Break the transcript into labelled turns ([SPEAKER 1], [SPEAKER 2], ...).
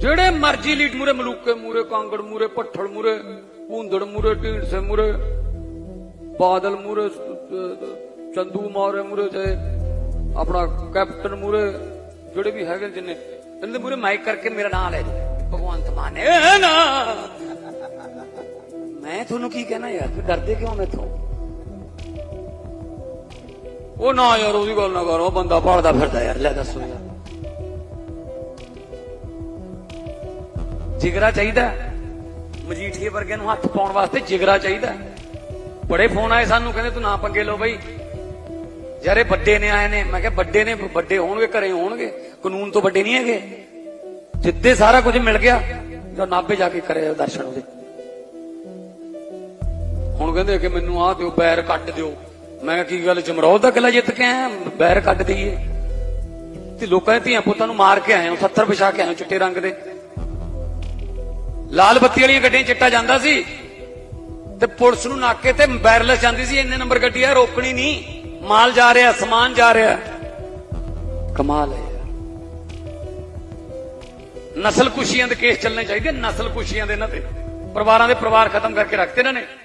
[SPEAKER 1] ਜਿਹੜੇ ਮਰਜ਼ੀ ਲੀਡ ਮੂਰੇ ਮਲੂਕੇ ਮੂਰੇ ਕਾਂਗੜ ਮੂਰੇ ਪੱਠਲ ਮੂਰੇ ਭੂੰਦੜ ਮੂਰੇ ਢੀਂਡਸੇ ਮੂਰੇ ਬਾਦਲ ਮੂਰੇ ਚੰਦੂ ਮੌਰੇ ਮੂਰੇ ਤੇ ਆਪਣਾ ਕੈਪਟਨ ਮੂਰੇ ਜਿਹੜੇ ਵੀ ਹੈਗੇ ਜਿੰਨੇ, ਇਹਨਾਂ ਦੇ ਮੂਰੇ ਮਾਈਕ ਕਰਕੇ ਮੇਰਾ ਨਾਮ ਲੈ ਦਿਓ। ਭਗਵੰਤ ਮਾਨ ਨਾ। ਮੈਂ ਤੁਹਾਨੂੰ ਕੀ ਕਹਿਣਾ ਯਾਰ? ਤੂੰ ਡਰਦੇ ਕਿਉਂ ਮੈਥੋਂ? ਉਹ ਨਾ ਯਾਰ, ਉਹਦੀ ਗੱਲ ਨਾ ਕਰੋ। ਬੰਦਾ ਭਾਲਦਾ ਫਿਰਦਾ ਯਾਰ। ਲੈ ਦੱਸੋ ਯਾਰ। ਜਿਗਰਾ ਚਾਹੀਦਾ ਮਜੀਠੀਏ ਵਰਗਿਆਂ ਨੂੰ ਹੱਥ ਪਾਉਣ ਵਾਸਤੇ ਜਿਗਰਾ ਚਾਹੀਦਾ ਬੜੇ ਫੋਨ ਆਏ ਸਾਨੂੰ, ਕਹਿੰਦੇ ਤੂੰ ਨਾ ਪੰਗੇ ਲਓ ਬਈ। ਯਾਰੇ ਵੱਡੇ ਨੇ, ਆਏ ਨੇ। ਮੈਂ ਕਿਹਾ ਵੱਡੇ ਨੇ, ਵੱਡੇ ਹੋਣਗੇ, ਘਰੇ ਹੋਣਗੇ। ਕਾਨੂੰਨ ਤੋਂ ਵੱਡੇ ਨਹੀਂ ਹੈਗੇ। ਜਿੱਦੇ ਸਾਰਾ ਕੁਝ ਮਿਲ ਗਿਆ ਤਾਂ ਨਾਭੇ ਜਾ ਕੇ ਕਰੇ ਦਰਸ਼ਨ ਉਹਦੇ। ਹੁਣ ਕਹਿੰਦੇ ਕਿ ਮੈਨੂੰ ਆਹ ਦਿਓ, ਬੈਰ ਕੱਟ ਦਿਓ। ਮੈਂ ਕਿਹਾ, ਕੀ ਗੱਲ, ਜਮਰੌਦ ਦਾ ਕਿਲਾ ਜਿੱਤ ਕੇ ਆਇਆ? ਬੈਰ ਕੱਟ ਦਈਏ। ਤੇ ਲੋਕਾਂ ਦੇ ਧੀਆਂ ਪੁੱਤਾਂ ਨੂੰ ਮਾਰ ਕੇ ਆਏ ਹਾਂ 70 ਵਿਛਾ ਕੇ ਆਏ ਚਿੱਟੇ ਰੰਗ ਦੇ। ਲਾਲ ਬੱਤੀ ਵਾਲੀਆਂ ਗੱਡੀਆਂ ਚਿੱਟਾ ਜਾਂਦਾ ਸੀ ਤੇ ਪੁਲਿਸ ਨੂੰ ਨਾਕੇ ਤੇ ਵਾਇਰਲੈਸ ਜਾਂਦੀ ਸੀ, ਇੰਨੇ ਨੰਬਰ ਗੱਡੀ ਆ, ਰੋਕਣੀ ਨਹੀਂ। ਮਾਲ ਜਾ ਰਿਹਾ, ਸਮਾਨ ਜਾ ਰਿਹਾ। ਕਮਾਲ ਹੈ ਯਾਰ। ਨਸਲ ਕੁਸ਼ੀਆਂ ਦੇ ਕੇਸ ਚੱਲਣੇ ਚਾਹੀਦੇ ਨਸਲ ਕੁਸ਼ੀਆਂ ਦੇ ਇਹਨਾਂ ਤੇ। ਪਰਿਵਾਰਾਂ ਦੇ ਪਰਿਵਾਰ ਖਤਮ ਕਰਕੇ ਰੱਖਤੇ ਇਹਨਾਂ ਨੇ।